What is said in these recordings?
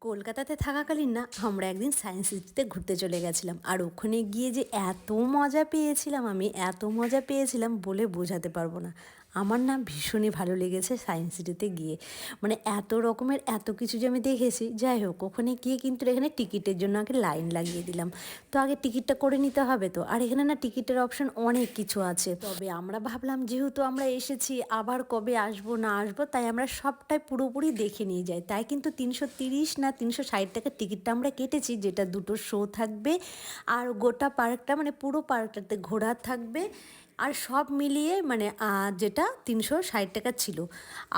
কলকাতাতে থাকাকালীন না, আমরা একদিন সায়েন্স সিটিতে ঘুরতে চলে গেছিলাম। আর ওখানে গিয়ে যে এত মজা পেয়েছিলাম আমি, এত মজা পেয়েছিলাম বলে বোঝাতে পারব না। আমার না ভীষণই ভালো লেগেছে সায়েন্স সিটিতে গিয়ে। মানে এত রকমের এত কিছু যে আমি দেখেছি, যাই হোক, ওখানে গিয়ে কিন্তু এখানে টিকিটের জন্য আগে লাইন লাগিয়ে দিলাম। তো আগে টিকিটটা করে নিতে হবে তো। আর এখানে না টিকিটের অপশন অনেক কিছু আছে। তবে আমরা ভাবলাম যেহেতু আমরা এসেছি, আবার কবে আসব, না আসব, তাই আমরা সবটাই পুরোপুরি দেখে নিয়ে যাই। তাই কিন্তু তিনশো তিরিশ না তিনশো ষাট টাকার টিকিটটা আমরা কেটেছি, যেটা দুটো শো থাকবে। আর গোটা পার্কটা মানে পুরো পার্কটাতে ঘোরা থাকবে। আর সব মিলিয়ে মানে যেটা তিনশো ষাট টাকা ছিল।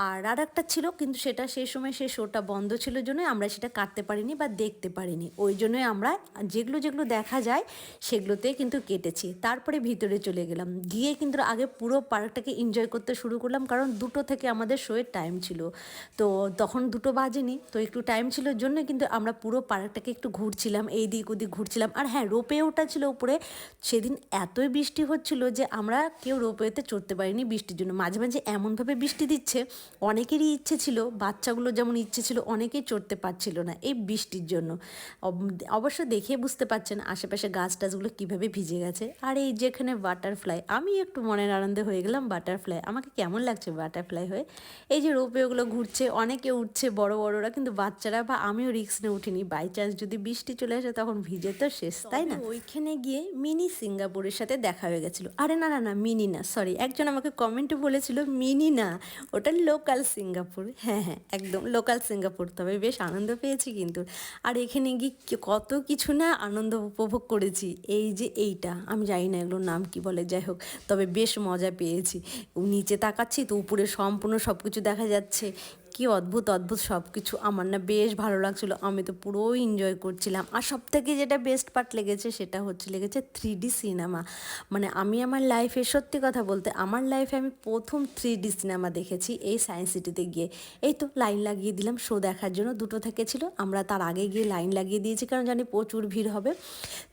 আর আর একটা ছিল, কিন্তু সেটা সেই সময় সেই শোটা বন্ধ ছিল জন্য আমরা সেটা কাটতে পারিনি বা দেখতে পারিনি। ওই জন্যই আমরা যেগুলো যেগুলো দেখা যায় সেগুলোতে কিন্তু কেটেছি। তারপরে ভিতরে চলে গেলাম। গিয়ে কিন্তু আগে পুরো পার্কটাকে এনজয় করতে শুরু করলাম, কারণ দুটো থেকে আমাদের শোয়ের টাইম ছিল। তো তখন দুটো বাজেনি, তো একটু টাইম ছিল জন্য কিন্তু আমরা পুরো পার্কটাকে একটু ঘুরছিলাম, এই দিক ওদিক ঘুরছিলাম। আর হ্যাঁ রোপে ওটা ছিল উপরে। সেদিন এতই বৃষ্টি হচ্ছিল যে আমরা কেউ রোপওয়েতে চড়তে পারিনি বৃষ্টির জন্য। মাঝে মাঝে এমনভাবে বৃষ্টি দিচ্ছে অনেকেরই ইচ্ছে ছিল বাচ্চাগুলো যেমন ইচ্ছে ছিল অনেকেই চড়তে পারছিল না এই বৃষ্টির জন্য। অবশ্য দেখে বুঝতে পারছেন আশেপাশে গাছ টাছগুলো কীভাবে ভিজে গেছে। আর এই যেখানে বাটারফ্লাই আমি একটু মনের আনন্দে হয়ে গেলাম বাটারফ্লাই আমাকে কেমন লাগছে বাটারফ্লাই হয়ে? এই যে রোপওয়েগুলো ঘুরছে অনেকে উঠছে বড় বড়রা কিন্তু বাচ্চারা বা আমিও রিক্স নিয়ে উঠিনি। বাই চান্স যদি বৃষ্টি চলে আসে তখন ভিজে তো শেষ তাই না? ওইখানে গিয়ে মিনি সিঙ্গাপুরের সাথে দেখা হয়ে গেছিল। আরে না না না, মিনি না সরি একজন আমাকে কমেন্টে বলেছিল, মিনি না, ওটা লোকাল সিঙ্গাপুর হ্যাঁ হ্যাঁ একদম লোকাল সিঙ্গাপুর তবে বেশ আনন্দ পেয়েছি কিন্তু। আর এখানে গিয়ে কত কিছু না আনন্দ উপভোগ করেছি, এই যে এইটা, আমি জানি না এগুলোর নাম কি বলে, যাই হোক, তবে বেশ মজা পেয়েছি। নিচে তাকাচ্ছি তো উপরে সম্পূর্ণ সব কিছু দেখা যাচ্ছে কি অদ্ভুত অদ্ভুত সব কিছু আমার না বেশ ভালো লাগছিল, আমি তো পুরোই এনজয় করছিলাম। আর সব থেকে যেটা বেস্ট পার্ট লেগেছে সেটা হচ্ছে, লেগেছে থ্রি ডি সিনেমা মানে আমি আমার লাইফে সত্যি কথা বলতে, আমার লাইফে আমি প্রথম থ্রি ডি সিনেমা দেখেছি এই সায়েন্স সিটিতে গিয়ে। এই তো লাইন লাগিয়ে দিলাম শো দেখার জন্য দুটো থেকে ছিল, আমরা তার আগে গিয়ে লাইন লাগিয়ে দিয়েছি, কারণ জানি প্রচুর ভিড় হবে।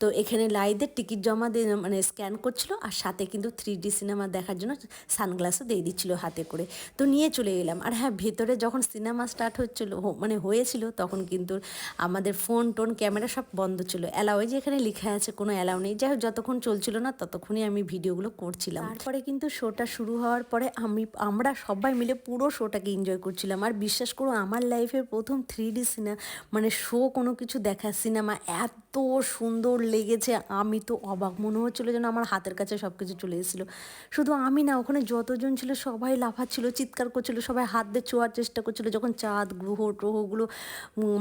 তো এখানে লাইদের টিকিট জমা দিয়ে মানে স্ক্যান করছিল, আর সাথে কিন্তু থ্রি ডি সিনেমা দেখার জন্য সানগ্লাসও দিয়ে দিচ্ছিল হাতে করে। তো নিয়ে চলে এলাম। আর হ্যাঁ ভেতরে সিনেমা স্টার্ট হচ্ছিল মানে হয়েছিল, তখন কিন্তু আমাদের ফোন টোন ক্যামেরা সব বন্ধ ছিল। অ্যালাউ যে এখানে লেখা আছে, কোনো অ্যালাউ নেই। যাই হোক, যতক্ষণ চলছিল না, ততক্ষণই আমি ভিডিওগুলো করছিলাম। তারপরে কিন্তু শোটা শুরু হওয়ার পরে আমি, আমরা সবাই মিলে পুরো শোটাকে এনজয় করছিলাম। আর বিশ্বাস করো, আমার লাইফের প্রথম থ্রি ডি সিনেমা মানে শো কোনো কিছু দেখা সিনেমা এত সুন্দর লেগেছে, আমি তো অবাক। মনে হচ্ছিল যেন আমার হাতের কাছে সব কিছু চলে এসেছিল। শুধু আমি না, ওখানে যতজন ছিল, সবাই লাফাচ্ছিল, চিৎকার করছিল, সবাই হাত দিয়ে ছোঁয়ার চেষ্টা করছিল যখন চাঁদ, গ্রহ ট্রহগুলো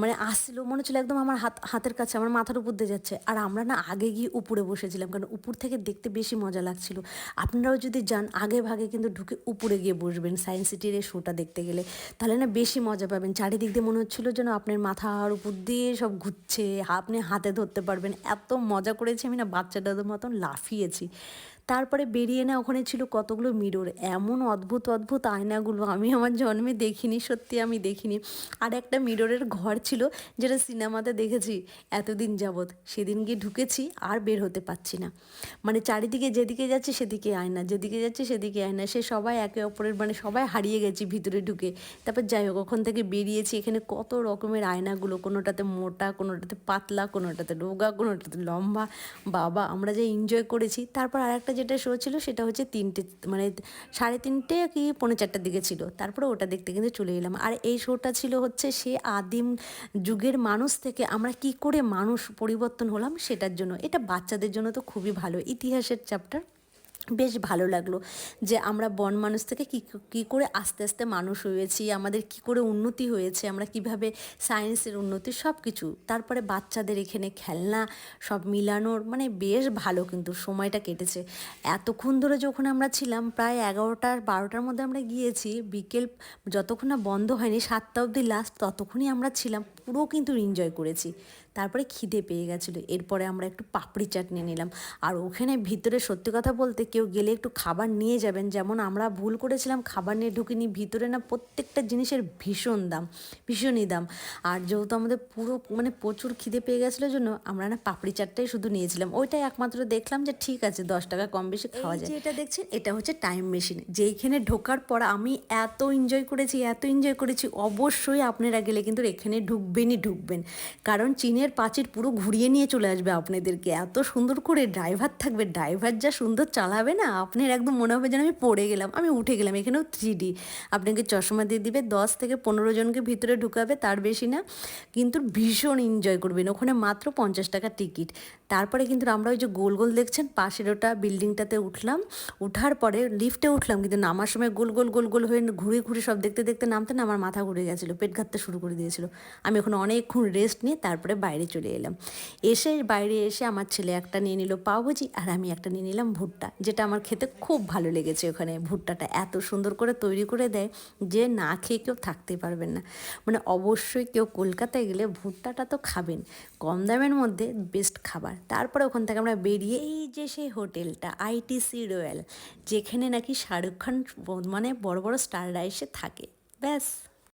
মানে আসছিল মনে হচ্ছিল একদম আমার হাত, হাতের কাছে, আমার মাথার উপর দিয়ে যাচ্ছে। আর আমরা না আগে গিয়ে উপরে বসেছিলাম, কারণ উপর থেকে দেখতে বেশি মজা লাগছিল। আপনারাও যদি যান, আগে ভাগে কিন্তু ঢুকে উপরে গিয়ে বসবেন সায়েন্স সিটির এই শোটা দেখতে গেলে। তাহলে না বেশি মজা পাবেন। চারিদিক দিয়ে মনে হচ্ছিল যেন আপনার মাথার উপর দিয়ে সব ঘুরছে, আপনি হাতে ধরতে পারবেন। এত মজা করেছি আমি না বাচ্চাটাদের মতন লাফিয়েছি। তারপরে বেরিয়ে না ওখানে ছিল কতগুলো মিরর এমন অদ্ভুত অদ্ভুত আয়নাগুলো। আমি আমার জন্মে দেখিনি, সত্যি আমি দেখিনি। আর একটা মিররের ঘর ছিল যেটা সিনেমাতে দেখেছি, এতদিন যাবৎ। সেদিন গিয়ে ঢুকেছি, আর বের হতে পারছি না। মানে চারিদিকে যেদিকে যাচ্ছে সেদিকে আয়না, যেদিকে যাচ্ছে সেদিকে আয়না। সে সবাই একে অপরের মানে সবাই হারিয়ে গেছি ভিতরে ঢুকে। তারপর যাই হোক, ওখান থেকে বেরিয়েছি। এখানে কত রকমের আয়নাগুলো, কোনোটাতে মোটা, কোনোটাতে পাতলা, কোনোটাতে রোগা, কোনোটাতে লম্বা। বাবা, আমরা যে এনজয় করেছি। তারপর আর একটা যেটা শো ছিল সেটা হচ্ছে তিনটে মানে সাড়ে তিনটে কি পৌনে চারটার দিকে ছিল। তারপরে ওটা দেখতে কিন্তু চলে এলাম। আর এই শোটা ছিল হচ্ছে সে আদিম যুগের মানুষ থেকে আমরা কি করে মানুষ পরিবর্তন হলাম সেটার জন্য। এটা বাচ্চাদের জন্য তো খুবই ভালো। ইতিহাসের চ্যাপ্টার বেশ ভালো লাগল যে আমরা বন মানুষ থেকে কী কী করে আস্তে আস্তে মানুষ হয়েছি, আমাদের কি করে উন্নতি হয়েছে, আমরা কীভাবে সায়েন্সের উন্নতি সব কিছু তারপরে বাচ্চাদের এখানে খেলনা সব মিলানোর মানে বেশ ভালো কিন্তু সময়টা কেটেছে। এতক্ষণ ধরে যখন আমরা ছিলাম, প্রায় এগারোটার, বারোটার মধ্যে আমরা গিয়েছি, বিকেল যতক্ষণ না বন্ধ হয়নি, সাতটা অবধি লাস্ট ততক্ষণই আমরা ছিলাম, পুরো কিন্তু এনজয় করেছি। তারপরে খিদে পেয়ে গেছিল, এরপরে আমরা একটু পাপড়ি চাট নিয়ে নিলাম। আর ওখানে ভিতরে সত্যি কথা বলতে কেউ কেউ গেলে একটু খাবার নিয়ে যাবেন। যেমন আমরা ভুল করেছিলাম খাবার নিয়ে ঢুকিনি ভিতরে না প্রত্যেকটা জিনিসের ভীষণ দাম ভীষণই দাম। আর যেহেতু আমাদের পুরো মানে প্রচুর খিদে পেয়ে গেছিল জন্য আমরা না পাপড়ি চাটটাই শুধু নিয়েছিলাম। ওইটাই একমাত্র দেখলাম যে ঠিক আছে দশ টাকা কম বেশি খাওয়া যায়। এটা দেখছেন এটা হচ্ছে টাইম মেশিন যেইখানে ঢোকার পর আমি এত এনজয় করেছি এত এনজয় করেছি অবশ্যই আপনারা গেলে কিন্তু এখানে ঢুকবেনই ঢুকবেন। কারণ চীনের পাঁচির পুরো ঘুরিয়ে নিয়ে চলে আসবে আপনাদেরকে। এত সুন্দর করে ড্রাইভার থাকবে ড্রাইভার যা সুন্দর চালাবে না? আপনার একদম মনে হবে যেন আমি পড়ে গেলাম। আমি উঠে গেলাম। এখানেও থ্রি ডি আপনাকে চশমা দিয়ে দিবে, দশ থেকে পনেরো জনকে ভিতরে ঢুকাবে, তার বেশি না। কিন্তু ভীষণ এনজয় করবেন। ওখানে মাত্র পঞ্চাশ টাকা টিকিট তারপরে কিন্তু আমরা ওই যে গোল গোল দেখছেন, পাশের ওটা বিল্ডিংটাতে উঠলাম। উঠার পরে লিফটে উঠলাম, কিন্তু নামার সময় গোল গোল গোল গোল হয়ে ঘুরে ঘুরে সব দেখতে দেখতে নামতে না আমার মাথা ঘুরে গেছিল, পেট ঘাটতে শুরু করে দিয়েছিল। আমি ওখানে অনেকক্ষণ রেস্ট নিয়ে তারপরে বাইরে চলে এলাম। এসে বাইরে এসে আমার ছেলে একটা নিয়ে নিল পাওভাজি আর আমি একটা নিয়ে নিলাম ভুট্টা যেটা আমার খেতে খুব ভালো লেগেছে ওখানে। ভুট্টাটা এত সুন্দর করে তৈরি করে দেয় যে না খেয়ে কেউ থাকতে পারবেন না। মানে অবশ্যই কেউ কলকাতায় গেলে ভুট্টাটা তো খাবেন, কম দামের মধ্যে বেস্ট খাবার। তারপরে ওখান থেকে আমরা বেরিয়ে এই যে সেই হোটেলটা আইটিসি রয়্যাল যেখানে নাকি শাহরুখ খান মানে বড় বড় স্টাররা এসে থাকে। ব্যাস।